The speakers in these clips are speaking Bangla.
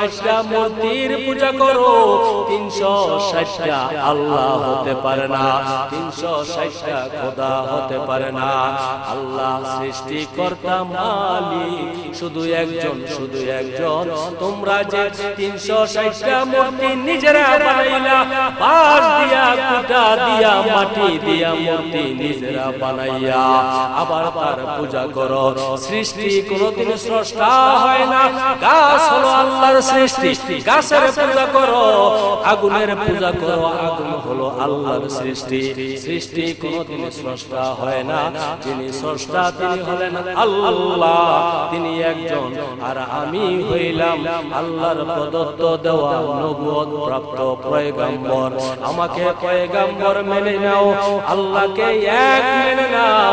ষাটটা মূর্তির পূজা করো। তিনশো ষাটটা আল্লাহ হতে পারে না। তিনশো ষাটটা খোদা হতে পারে না। আল্লাহ সৃষ্টিকর্তা মালিক, শুধু একজন শুধু একজন। তোমরা যে তিনশো ষাটটা মূর্তি নিজেরা বানাইলা, বাঁশ দিয়া, কুটা দিয়া, মাটি দিয়া মূর্তি নিজেরা বানাইয়া আবার তার পূজা করো। সৃষ্টি কোনদিন স্রষ্টা হয় না। গাছ হলো আল্লাহর সৃষ্টি, গাছের পূজা করো, আগুনের পূজা করো, আগুন হলো আল্লাহর সৃষ্টি। সৃষ্টি কোনদিন স্রষ্টা হয় না স্রষ্টা তিনি হলেন আল্লাহ, তিনি একজন। আর আমি হইলাম আল্লাহর প্রদত্ত দেওয়া নবুয়ত প্রাপ্ত পয়গাম্বর। আমাকে পয়গাম্বর মেনে নাও, আল্লাহকে এক মেনে নাও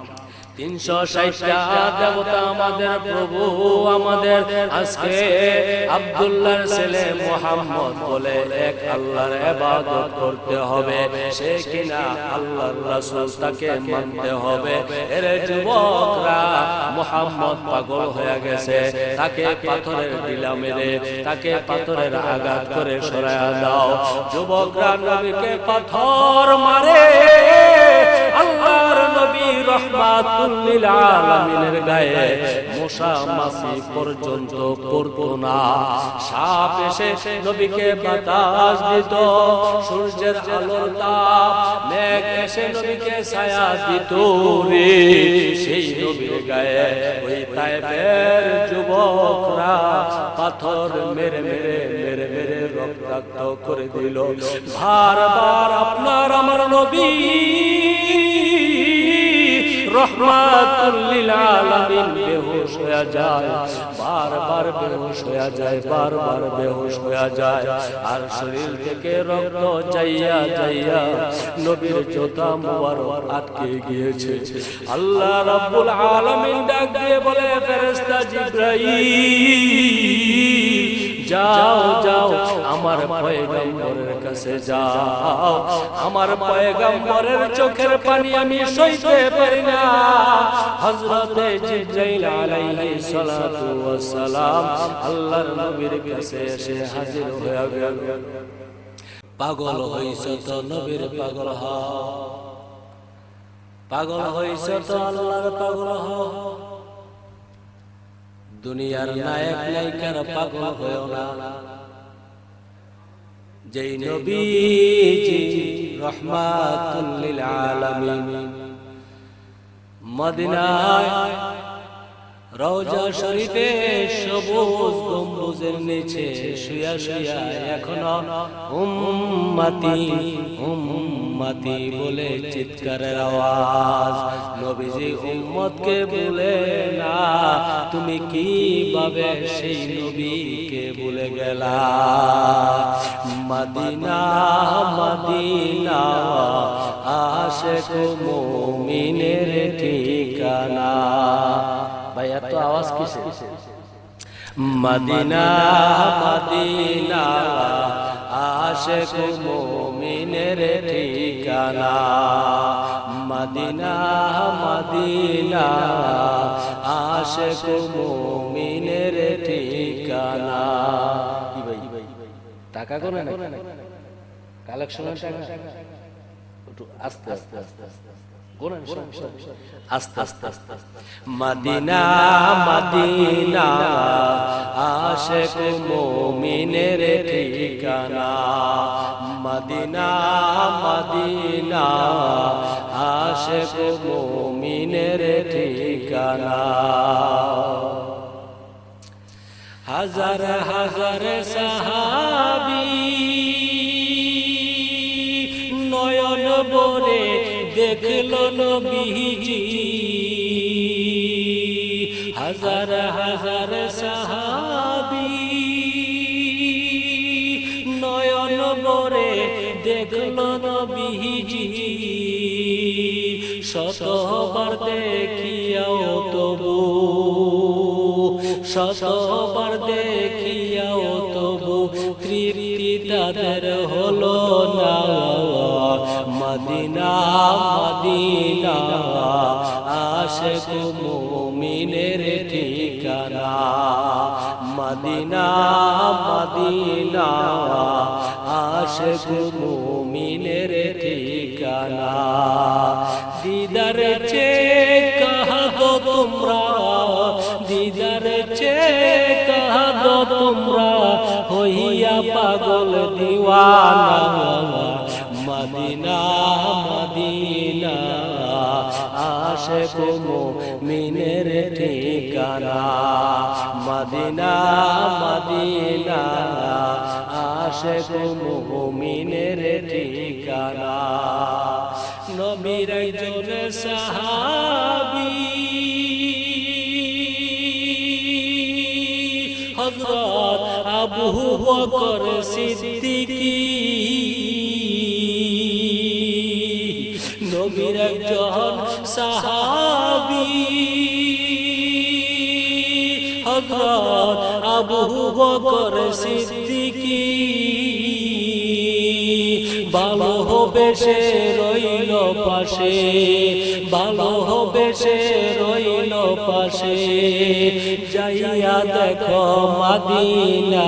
তিনশো দেবতা আমাদের প্রভু, আমাদের আজকে ছেলে মোহাম্মদ বলে এক আল্লাহর ইবাদত করতে হবে। সে কিনা তাকে মানতে হবে। যুবকরা মোহাম্মদ পাগল হয়ে গেছে। তাকে পাথরের ডিলা মেরে, তাকে পাথরের আঘাত করে সরায়া দাও। যুবকরা নবীকে পাথর মারে। আল্লাহর নবী রহমাতুল লিল আলামিনের গায়ে মশা পর্যন্ত পড়তো না। সাপ এসে নবীকে বাতাস দিত, সূর্যের আলোর তাপ, মেঘ এসে নবীকে ছায়া দিত রে। সেই নবীর গায়ে ওই তাইফের যুবকরা পাথর মেরে মেরে মেরে মেরে রক্তাক্ত করে দিল। বারবার আপনার আমার নবী রহমাতুল্লিল আলামিন বেহুশ হয়ে যায়, বারবার বেহুশ হয়ে যায়, বারবার বেহুশ হয়ে যায়। আর যাইয়া যাইয়া নবীর জোতা মুবারক আটকে গিয়েছে। আল্লাহ রাব্বুল আলামিন ডাক বলে, ফেরেশতা যাও যাও, আমার পয়গম্বরের কাছে যাও। আমার পয়গম্বরের চোখের পানি আমি সইতে পারি না। হযরতে জিবরাইল আলাইহিস সালাতু ওয়াস সালাম আল্লাহর নবীর কাছে এসে হাজির হয়ে গেল। পাগল হইছ তো নবীর পাগল হ। পাগল হইছ তো আল্লাহর পাগল হ। দুনিয়ার নায়ক নায়িকার পাগল হয়েও না। যেই নবীজি রহমাতুল লিল আলামিন মদিনায় রওজা শরীফে সবুজ গম্বুজের নিচে শুয়া শুয়া এখনও উম্মতি উম্মতি বলে চিৎকারের আওয়াজ। নবীজি উম্মতকে বলে, না, তুমি কীভাবে সেই নবীকে বলে গেলা? মদিনা মদিনা, আশেক মুমিনের ঠিকানা। ভাই এত আওয়াজ কিসে মদিনা মদিনা আশেক মুমিনের ঠিকানা। মদিনা মদিনা আশেক মুমিনের ঠিকানা। কি ভাই? টাকা করে না কালেকশনের টাকা। একটু আস্তে আস্তে আস্তে আস্তে। আস্তে আস্তে আস্তে আস্তে মদিনা মদিনা আশেক মুমিনের ঠিকানা মদিনা মদিনা আশেক মুমিনের ঠিকানা হাজার হাজার সাহাবি দেখল নবীজি। হাজার হাজার সাহাবি। নয়ন নগরে দেখল নবীজি। শতবার দেখিয়াও তবু। শতবার দেখিয়াও তবু। তৃপ্তি তাদের হলো না। মদিনা মদিনা আশে মুমিনের ঠিকানা। মদিনা মদিনা আশে মুমিনের ঠিকানা। দিদার চে কাহা গো তোমরা? দিদার চে কাহা গো তোমরা? হইয়া পাগল দিওয়ানা। আশে কুমু মিনের ঠিকানা। মদিনা মদিনা আশে কুমু মিনের ঠিকানা। নবীর একজন সাহাবী। হযরত আবু বকর সিদ্দিকী। আবু বকর সিদ্দিকি। ভালো হবে সে রইল পাশে ভালো হবে সে রইল পাশে। যাইয়া দেখো মাদিনা।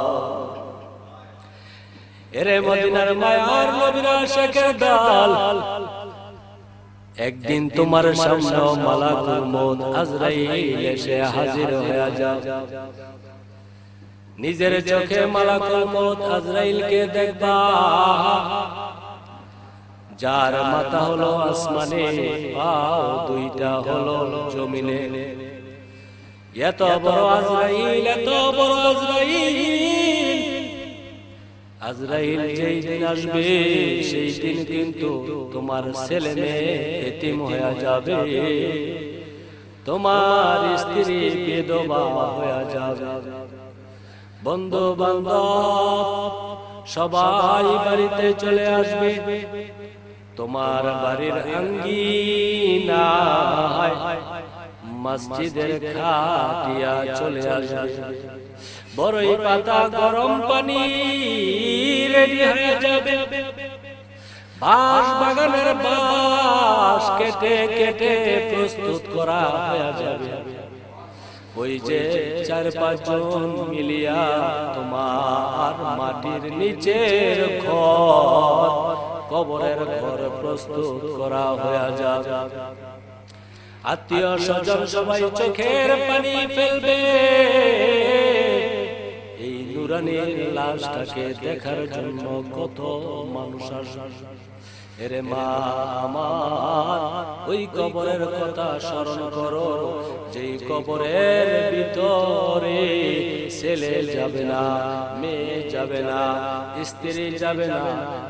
এরে মদিনার মায়ার নবীরা শেখের ডাল। একদিন তোমার সামনে মালাকুল মউত আজরাইল এসে হাজির হয়ে যাও নিজের চোখে মালাকুল মউত আজরাইলকে দেখবা। যার মাথা হলো আসমানে পাও দুইটা হলো জমিনে। এত বড় আজরাইল এত বড় আজরাইল। আজরাইল যেই দিন আসবে, সেই দিন কিন্তু তোমার ছেলে মেয়ে এতিম হয়ে যাবে। তোমার স্ত্রী বেদবা হয়ে যাবে। বন্ধু বান্ধব সবাই বাড়িতে চলে আসবে। তোমার বাড়ির আঙ্গিনায় মসজিদের খাটিয়া চলে আসবে। বড়ই পাতা গরম পানি রেডি হয়ে যাবে। বাঁশ বাগানের বাঁশ কেটে কেটে প্রস্তুত করা হয়ে যাবে। ওই যে চার পাঁচজন মিলিয়া তোমার মাটির নিচের ঘর, কবরের ঘর প্রস্তুত করা হয়ে যাবে। আত্মীয় স্বজন সবাই চোখের পানি ফেলবে। এই নুরানির লাশটাকে দেখার জন্য কত মানুষ আসবে? এরে মা ওই কবরের কথা স্মরণ করো। যেই কবরের ভিতরে ছেলে যাবে না, মেয়ে যাবে না, স্ত্রী যাবে না,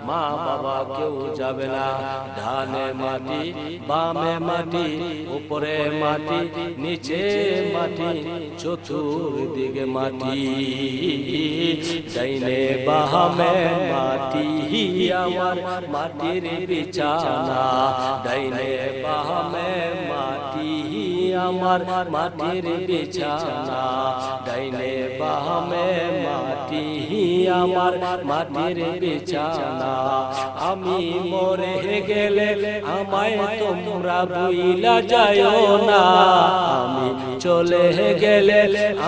মা বাবা কেউ যাবে না। ধানে মাটি, বামে মাটি, উপরে মাটি, নিচে মাটি, চতুর্দিকে মাটি। ডাইনে বাহামে মাটি, আমার মাটির বিছানা ডাইনে বাহামে মাটি, আমার মাটির বিছানা, ডাইনে বাহামে মাটি, আমার মাটির বিছানা। আমি মরে গেলে আমায় তোমরা বুইলা যায়ও না। আমি চলে গেলে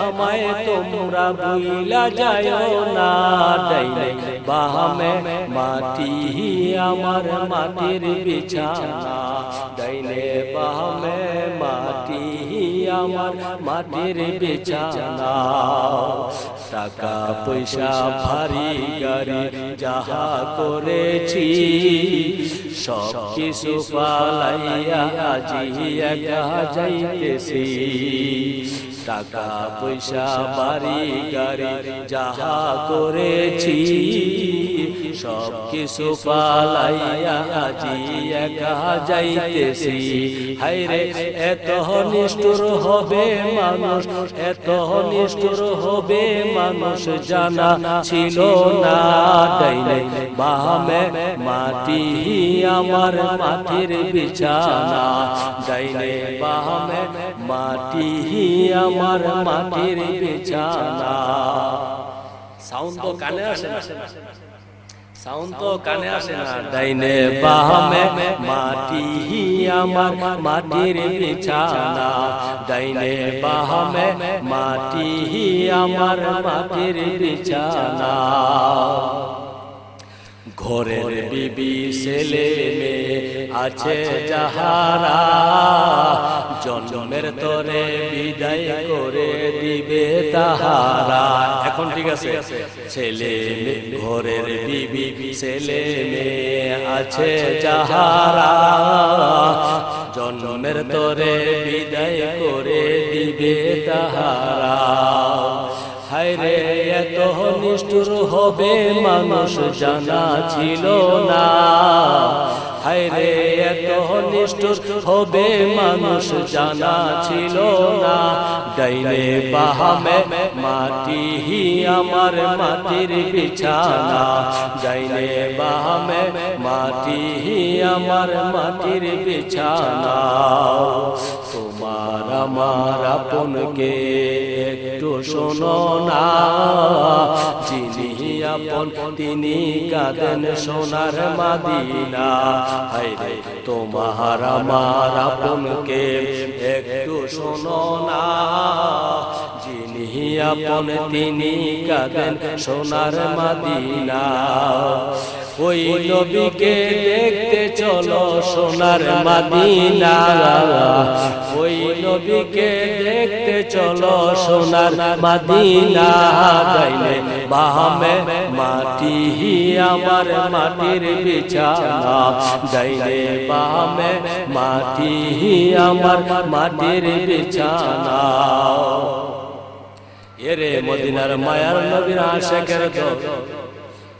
আমায় তোমরা বুইলা যায়ও না। ডাইনে বাহামে মাটি আমার মাটির বিছানা। ডাইনে বাহামে মাটি আমার মাটির বিছানা। টাকা পয়সা ভারী গাড়ি যাহা করেছি, সব কিছু পালাইয়া আজি একা যাইতেছি টাকা পয়সা বাড়ি গাড়ি যাহা করেছি সব কিছু পালাইয়া আজি একা যাইতেছি। হাইরে এত নিষ্ঠুর হবে মানুষ, এত নিষ্ঠুর হবে মানুষ জানা ছিল না বামে মাটি আমার মাটির বিছানা। ডাইনে বামে মাটি আমার মাটির বিছানা। সাউন্ড তো কানে আসে না। সাউন্ড তো কানে আসে না। ডাইনে বামে মাটি আমার মাটির বিছানা। ডাইনে বামে মাটি আমার মাটির বিছানা। ঘরের বিবি ছেলে মেয়ে আছে যাহারা। জন্মের তরে বিদায় করে দিবে তাহারা। এখন ঠিক আছে? ছেলে ঘরের বিবি ছেলে মেয়ে আছে যাহারা। জন্মের তরে বিদায় করে দিবে তাহারা। হায়রে, এত নিষ্ঠুর হবে মানুষ জানা ছিল না। হায়রে, এত নিষ্ঠুর হবে মানুষ জানা ছিল না। ডাইনে বাহামে মাটি হি আমার মাটির বিছানা। ডাইনে বাহামে মাটি হি আমার মাটির বিছানা। তোমার আমার আপনকে একটু শোনো না। যিনি আপন, তিনি কাঁদেন সোনার মাদিনা। হাইরে তোমার, আমার আপনকে একটু শোনো না। যিনি আপন, তিনি কাঁদেন সোনার মাদিনা। ওই নবীকে দেখতে চলো সোনার মাদিনা। ওই নবীকে দেখতে চলো সোনার মাদিনা। গাইলে বাহামে মাটি আমার মাটির বিছানা। গাইলে বাহামে মাটি আমার মাটির বিছানা। এরে মদিনার মায়ার নবীর আশেকের দল।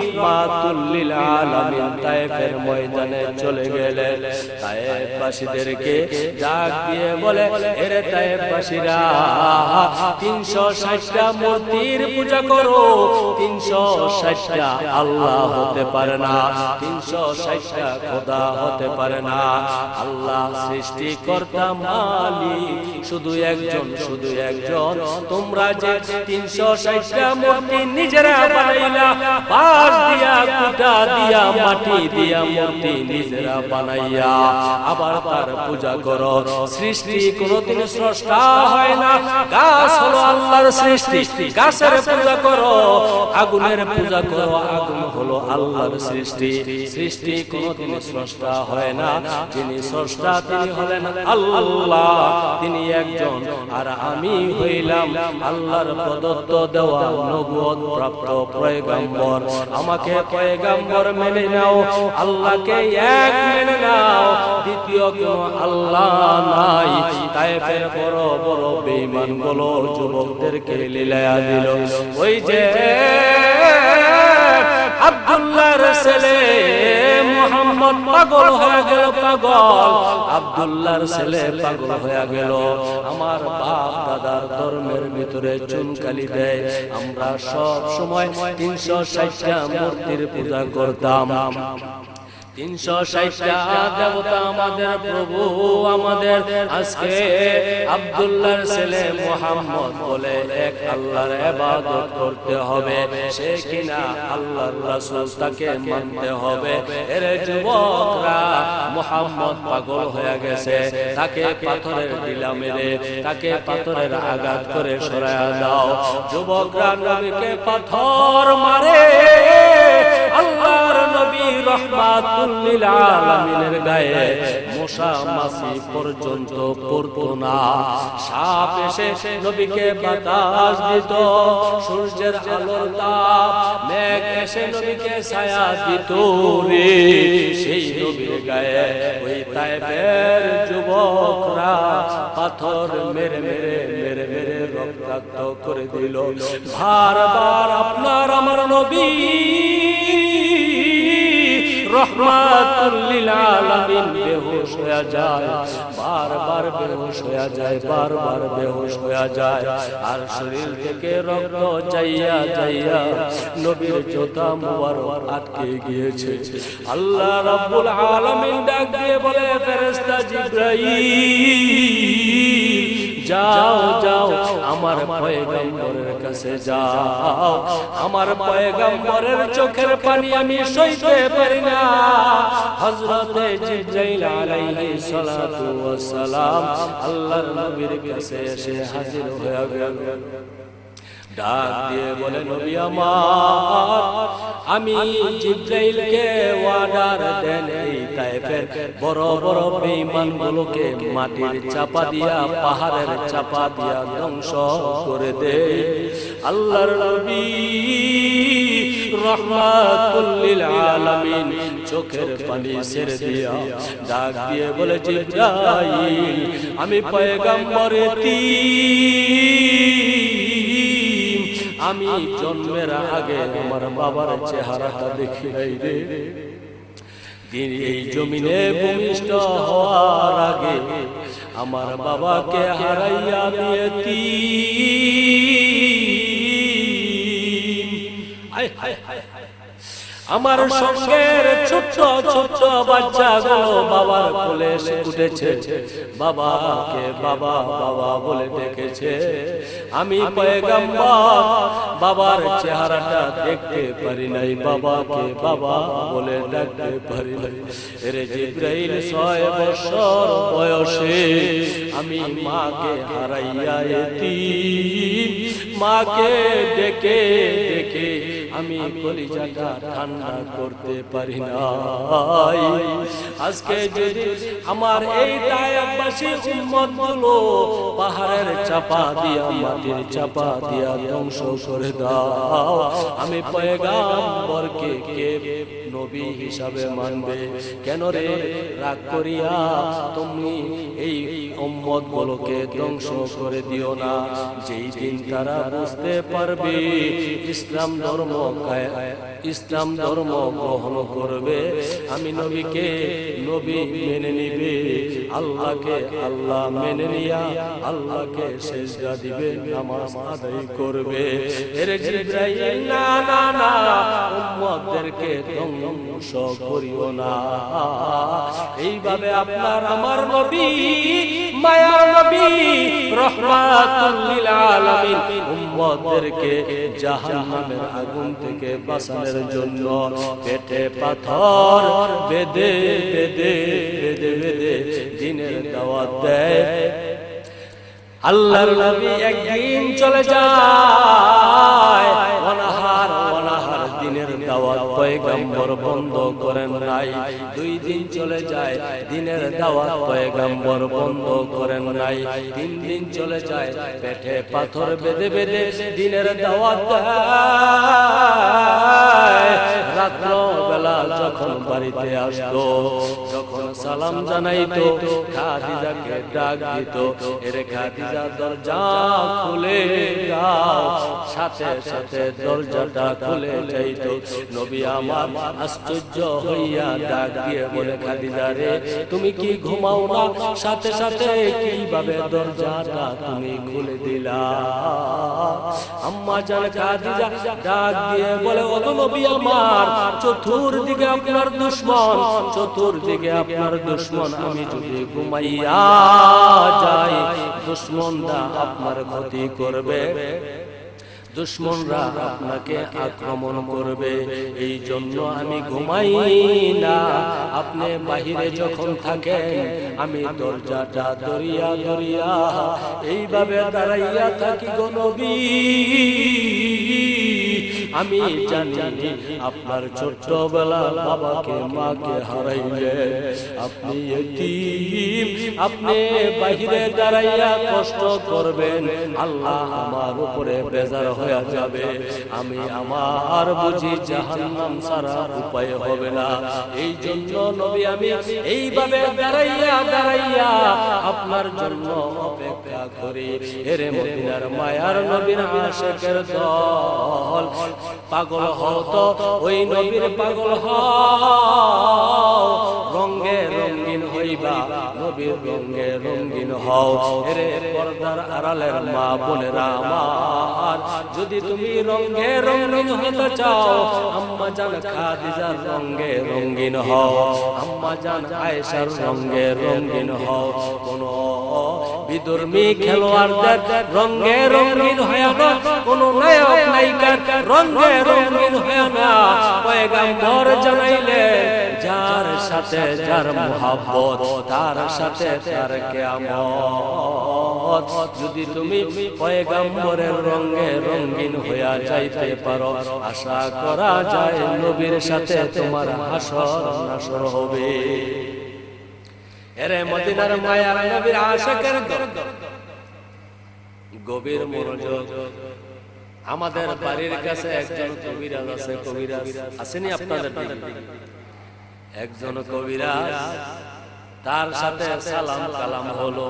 রহমাতুল্লিল আলামিন তায়েফের ময়দানে চলে গেলেন। তায়েফবাসীদেরকে ডাক দিয়ে বলে এরে তায়েফবাসীরা 360টা মূর্তির পূজা করো 360টা আল্লাহ হতে পারে না 360টা খোদা হতে পারে না আল্লাহ সৃষ্টিকর্তা মালিক শুধু একজন শুধু একজন তোমরা যে 360টা মূর্তি নিজেরা বানাইলা বাঁশ দিয়া কুটা দিয়া মাটি দিয়া মূর্তি নিজেরা বানাইয়া আবার তার পূজা করো। সৃষ্টি কোনদিন স্রষ্টা হয় না। গাছ হলো আল্লাহর সৃষ্টি। গাছের পূজা করো। আগুনের পূজা করো। আগুন হলো আল্লাহর সৃষ্টি। সৃষ্টি কোনদিন স্রষ্টা হয় না। যিনি স্রষ্টা তিনি হলেন আল্লাহ। তিনি একজন। আর আমি হইলাম আল্লাহর প্রদত্ত দেওয়া নবুয়ত প্রাপ্ত পয়গাম্বর। আমাকে পয়গাম্বর মেনে নাও। আল্লাহকে এক মেনে নাও। দ্বিতীয় কোন আল্লাহ নাই। তাইফের বড় বড় বেঈমানগুলো যুবকদেরকে লীলায়া দিল। ওই যে আব্দুল্লাহর ছেলে মোহাম্মদ পাগল হয়ে গেল পাগল। আব্দুল্লাহর ছেলে পাগল হয়ে গেল। আমার বাপ দাদার ধর্মের ভিতরে চুনকালি দেয়। আমরা সব সময় তিনশো ষাটটা মূর্তির পূজা করতাম। তাকে পাগল হয়ে গেছে। তাকে পাথরের ডিলা মেরে, তাকে পাথরের আঘাত করে সরায়া দাও। যুবকরা নবীকে পাথর মারে। আল্লাহর নবী রহমাতুল লিল আলামিনের গায়ে মশা মাছি পর্যন্ত পড়তো না। সাপ এসে নবীকে বাতাস দিত, সূর্যের আলোর তাপ, মেঘ এসে নবীকে ছায়া দিত রে। সেই নবীর গায়ে ওই তাইফের যুবকরা পাথর মেরে মেরে মেরে মেরে রক্তাক্ত করে দিল। বারবার আপনার আমার নবী বারবার বেহুশ হয়ে যায়, বারবার বেহুশ হয়ে যায়। আর শরীর আটকে গিয়েছে। আল্লাহ রাব্বুল আলামিন ডাক দিয়ে বলে ফেরেশতা জিবরাইল যাও যাও আমার পয়গম্বরের কাছে যাও। আমার পয়গম্বরের চোখের পানি আমি সইতে পারি না। হযরতে জিবরাইল আলাইহিস সালাতু ওয়াস সালাম। আল্লাহর নবীর কাছে এসে হাজির হয়ে গেল। ডাক দিয়ে বলে নবী আমার আমি জিব্রাইলকে ওয়ার্ডার দেন এই তাইফের বড় বড় বেঈমানগুলোকে মাটির চাপা দিয়া পাহাড়ের চাপা দিয়া ধ্বংস করে দে। আল্লাহর নবী রহমাতুল লিল আলামিন চোখের পানি ছেড়ে দিয়া ডাক দিয়ে বলে জিব্রাইল আমি পয়গম্বরের তিন আমি জন্মের আগে আমার বাবার চেহারাটা দেখি। নাই রে এই জমিনে ভূমিষ্ঠ হওয়ার আগে আমার বাবাকে হারাইয়া দিয়েতি আমার সঙ্গের ছোট্ট ছোট্ট বাচ্চাগুলো বাবার কোলে এসে উঠেছে। বাবাকে বাবা বাবা বলে ডেকেছে। আমি বাবার চেহারাটা দেখতে পারি নাই, বাবাকে বাবা বলে ডাকতে পারি নাই। রে জিব্রাইল ছয় বছর বয়সে আমি মাকে হারাইয়া এতিম, মাকে ডেকে ডেকে আমি কলিজাটা ঠান্ডা করতে পারি না আজকে যদি আমার এই দায়াবাসী উম্মতগুলো পাহাড়ের চাপা দিয়া মাটির চাপা দিয়া ধ্বংস করে দাও। আমি পয়গাম্বরকে কে নবী হিসাবে মানবে। কেন রে? রাগ করিয়া তুমি এই উম্মত গুলোকে ধ্বংস করে দিও না। যেই দিন তারা বুঝতে পারবে ইসলাম ধর্ম ইসলাম ধর্ম গ্রহণ করবে। আমি নবীকে নবী মেনে নিবে। আল্লাহকে আল্লাহ মেনে নিয়া, আল্লাহকে সেজদা দিবে, নামাজ আদায় করবে। এর জিব্রাইল, না না না, উম্মতদেরকে ধ্বংস করিও না। এইভাবে আপনার আমার নবী মায়ার নবী, রহমাতুল লিল আলামিন উম্মতদেরকে জাহান্নামের আগুন থেকে বাঁচানোর জন্য পেটে পাথর বেদে বেদে বেদে বেদে দিনের দাওয়াত দেয়। আল্লাহর নবী একদিন চলে যায়। দাওয়াত পয়গম্বর বন্ধ করেন নাই। দুই দিন চলে যায়, দিনের দাওয়াত পয়গম্বর বন্ধ করেন নাই। তিন দিন চলে যায়, পেটে পাথর বেঁধে বেঁধে দিনের দাওয়াত রাত্র বেলা যখন বাড়িতে আসতো, যখন সালাম জানাইতো, খাদিজাকে ডাক দিত, এরে খাদিজা দরজা খুলে সাথে সাথে দরজাটা খুলে যাইতো। নবী আমার আশ্চর্য হইয়া ডাক দিয়ে বলে, খাদিজা তুমি কি ঘুমাও না? সাথে সাথে কীভাবে দরজাটা তুমি খুলে দিলা? আম্মা জান খাদিজা ডাক দিয়ে বলে, ও নবী আমার, চতুর্দিকে আপনার দুশ্মন, চতুর্দিকে আপনার দুশ্মন, আমি যদি ঘুমাইয়া যাই দুশ্মনরা আপনার ক্ষতি করবে। দুশ্মনরা আপনাকে আক্রমণ করবে। এই জন্য আমি ঘুমাই না। আপনি বাহিরে যখন থাকেন আমি দরজাটা দরিয়া দরিয়া এইভাবে দাঁড়াইয়া থাকি গো নবী। আমি জানি আপনার ছোট্টবেলা বাবাকে মাকে হারাইলে আপনি আপনি বাহিরে দাঁড়াইয়া কষ্ট করবেন, আল্লাহ আমার উপরে বেজার হয়ে যাবে। আমি আমার বুঝি জাহান্নাম সারা উপায় হবে না। এই জন্য নবী আমি এইভাবে দাঁড়াইয়া দাঁড়াইয়া আপনার জন্য অপেক্ষা করি। এরে মদিনার মায়ার নবীর আশেকের দল। পাগল হতো ওই নবীর পাগল হ রঙ্গে রঙ্গিন হইবা নবীর রঙ্গে রঙ্গিন হও। এরে পর্দার আড়ালের মা বোনেরা আমার যদি তুমি রঙ্গে রঙ্গিন হতে চাও আম্মা জান খাদিজার রঙ্গে রঙ্গিন হও। আম্মা জান আয়েশার রঙ্গে রঙ্গিন হও। কোন বিদুর্মী খেলোয়াড়দের রঙ্গে রঙিন হয়ে না, কোন নায়ক নায়িকার রঙ্গে রঙ্গিন হয়ে না। পয়গাম্বর জানাইলে, যার সাথে যার মোহাব্বত, তার সাথে তার কিয়ামত। যদি তুমি পয়গাম্বরের রঙে রঙিন হইয়া যাইতে পারো, আশা করা যায় নবীর সাথে তোমার হাসর নাসর হবে। এরে মদিনার মায়ার নবীর আশাকের গভীর মনোযোগ। আমাদের বাড়ির কাছে একজন কবিরাজ আছে কবিরাজ। আসেনি আপনাদের একজন কবিরাজ। তার সাথে সালাম কালাম হলো।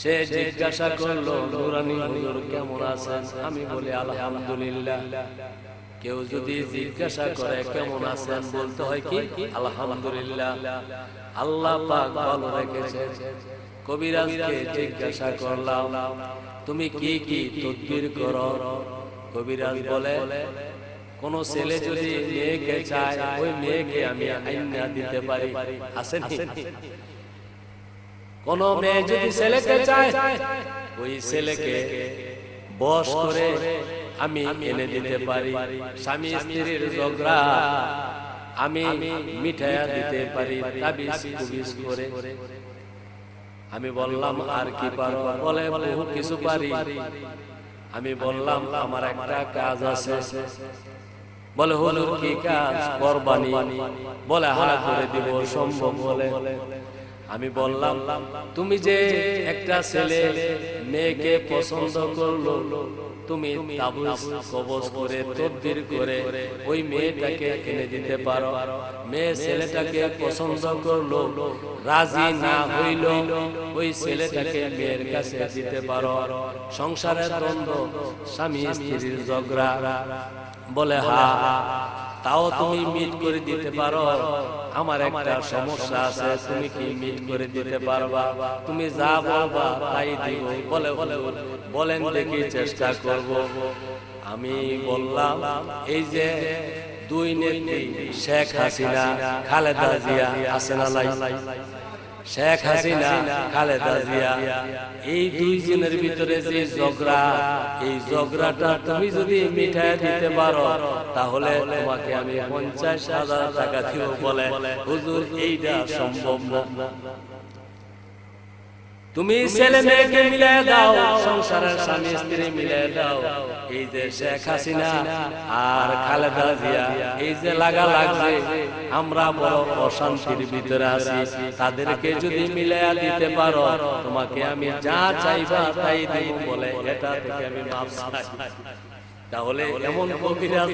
সে জিজ্ঞাসা করল নুরানি হুজুর কেমন আছেন? আমি বলি আলহামদুলিল্লাহ। কেউ যদি জিজ্ঞাসা করে কেমন আছেন? বলতে হয় কি? আলহামদুলিল্লাহ। আল্লাহ পাক ভালো রেখেছেন। কবিরাজকে জিজ্ঞাসা করলাম, তুমি কি কি তদবির করো? কবিরাজ বলে, কোন ছেলে যদি মেয়েকে চায়, ওই মেয়েকে আমি আইনা দিতে পারি। আসেন। কোন মেয়ে যদি ছেলেকে চায়, ওই ছেলেকে বস করে আমি এনে দিতে পারি। স্বামী স্ত্রীর ঝগড়া আমি মিঠাইয়া দিতে পারি তাবিজ করে। আমি বললাম আর কি পারো? বলে বহু কিছু পারি। আমি বললাম আমার একটা কাজ আছে। বলে হলুর কি কাজ? কোরবানি। বলে হা করে দিব সম্ভব বলে। আমি বললাম তুমি যে একটা ছেলে মেয়েকে পছন্দ করল তুমি করে করে ওই মেয়েটাকে দিতে পারো। মেয়ে ছেলেটাকে পছন্দ করল, রাজি না হইল, ওই ছেলেটাকে মেয়ের কাছে দিতে পারো। সংসারের দ্বন্দ্ব, স্বামী স্ত্রীর ঝগড়া। বলে, হা, তাও তুমি মিট করে দিতে পারো। আমার একটা সমস্যা আছে, তুমি কি মিট করে দিতে পারবা? তুমি যা বলবা তাই দিব। বলে বলে বলে বলেন দেখি চেষ্টা করব। আমি বললাম এই যে দুই নেত্রী শেখ হাসিনা খালেদা জিয়া আছে শেখ হাসিনা খালেদা জিয়া এই দুইজনের ভিতরে যে ঝগড়া এই ঝগড়াটা তুমি যদি মিঠাই দিতে পারো তাহলে তোমাকে আমি পঞ্চাশ হাজার টাকা দিব বলে। হুজুর এইটা সম্ভব না। তুমি ছেলে মেয়েকে মিলে দাও সংসারের স্বামী স্ত্রী মিলে দাও। এই যে শেখ হাসিনা আর খালেদা জিয়া এই যে লাগা লাগছে আমরা বড় অশান্তির ভিতরে আছি। তাদেরকে যদি মিলে দিতে পারো তোমাকে আমি যা চাইবা তাই দিই বলে এটা থেকে আমি মাফ চাই। তাহলে এমন কবিরাজ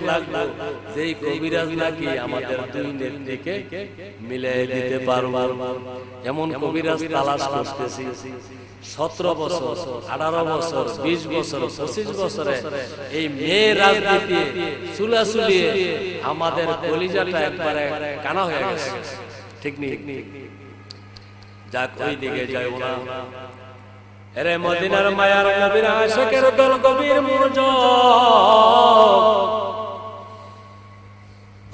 যেই কবিরাজ নাকি আমাদের দুই নেত্রীকে মিলিয়ে দিতে পারব। এমন কবিরাজ তালাশ করতেছি। সতেরো বছর আঠারো বছর বিশ বছর পঁচিশ বছরে এই মেয়ে রাজনীতি চুলাচুলিয়ে আমাদের কলিজাটা একবারে কানা হয়ে গেছে। ঠিক নেই যাক ওই দিকে যাইব না। এরে মদিনার মায়ার নবীর আশিকের দল গভীর মনোযোগ।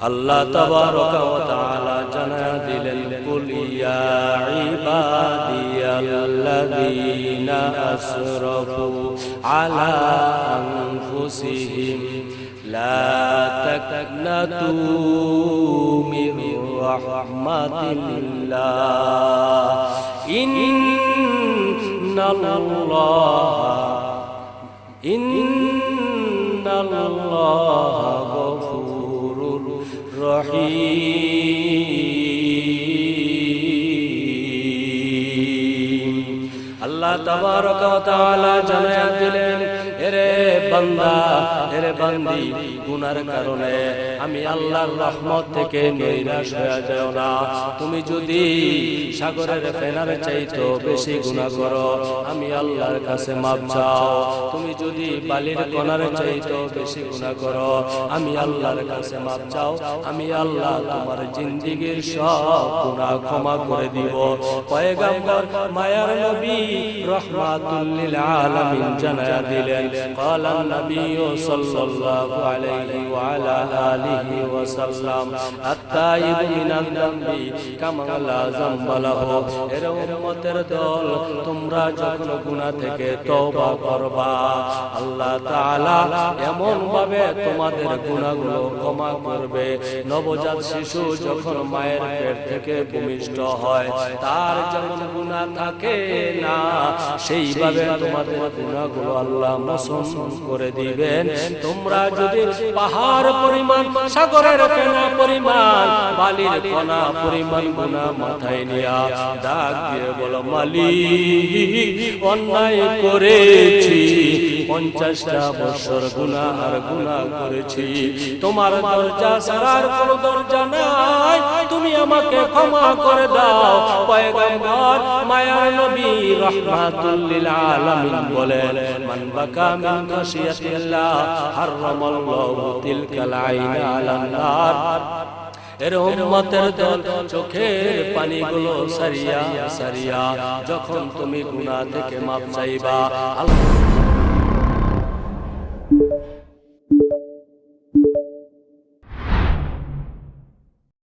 আল্লাহ তাবারক ওয়া তাআলা জানা দিলেন কুল ইয়া ইবাদিয়াল্লাযীনা আসরাফু আলা আনফুসিহিম লা তাকনাতু মির রাহমাতিল্লাহ রহিম আল্লাহ তাবারক তাআলা জানায়া দিলেন এরে বান্দা, এরে বান্দি, গুনার কারণে আমি আল্লাহর রহমত থেকে নৈরাশ হয়ে যাও না। তুমি যদি সাগরের ফেনার চাইতো বেশি গুনাহ করো, আমি আল্লাহর কাছে মাপ চাও। তুমি যদি বালির কণার চাইতো বেশি গুনাহ করো, আমি আল্লাহর কাছে মাপ চাও। আমি আল্লাহ তোমার জিন্দিগির সব গুনাহ ক্ষমা করে দিব। পয়গম্বর, মায়ার নবী রহমাতুল লিল আলামিন জানায়া দিলেন قال النبي صلى الله عليه وعلى آله وسلم التائب من الذنب كما لا ذنب له এর উম্মতের দল তোমরা যখন গুনাহ থেকে তওবা করবা আল্লাহ তাআলা এমন ভাবে তোমাদের গুনাহগুলো ক্ষমা করবে নবজাত শিশু যখন মায়ের পেট থেকে ভূমিষ্ঠ হয় তার যেমন গুনাহ থাকে না সেইভাবে তোমাদের গুনাহগুলো আল্লাহ মোচন করে দিবেন। তোমরা যদি পাহাড় পরিমাণ, সাগরের ফেনা পরিমাণ, বালির কণা পরিমাণ গুণা মাথায় নিয়া ডাক দিয়ে বলো, মালিক, অন্যায় করেছি। পঞ্চাশটা বছর গুনাহ আর গুনাহ করেছি। তোমার দরজা ছাড়ার কোনো দরজা নাই। তুমি আমাকে ক্ষমা করে দাও। পয়গম্বর মায়ার নবী রাহমাতুল লিল আলামিন বলেন মান বাকা মিন খাশিয়াতিল্লাহ হারামাল্লাহু তিলকাল আইনা আলান নার। এর উম্মতের দল চোখের পানিগুলো সারিয়া সারিয়া যখন তুমি গুনাহ থেকে মাপ চাইবা আল্লাহ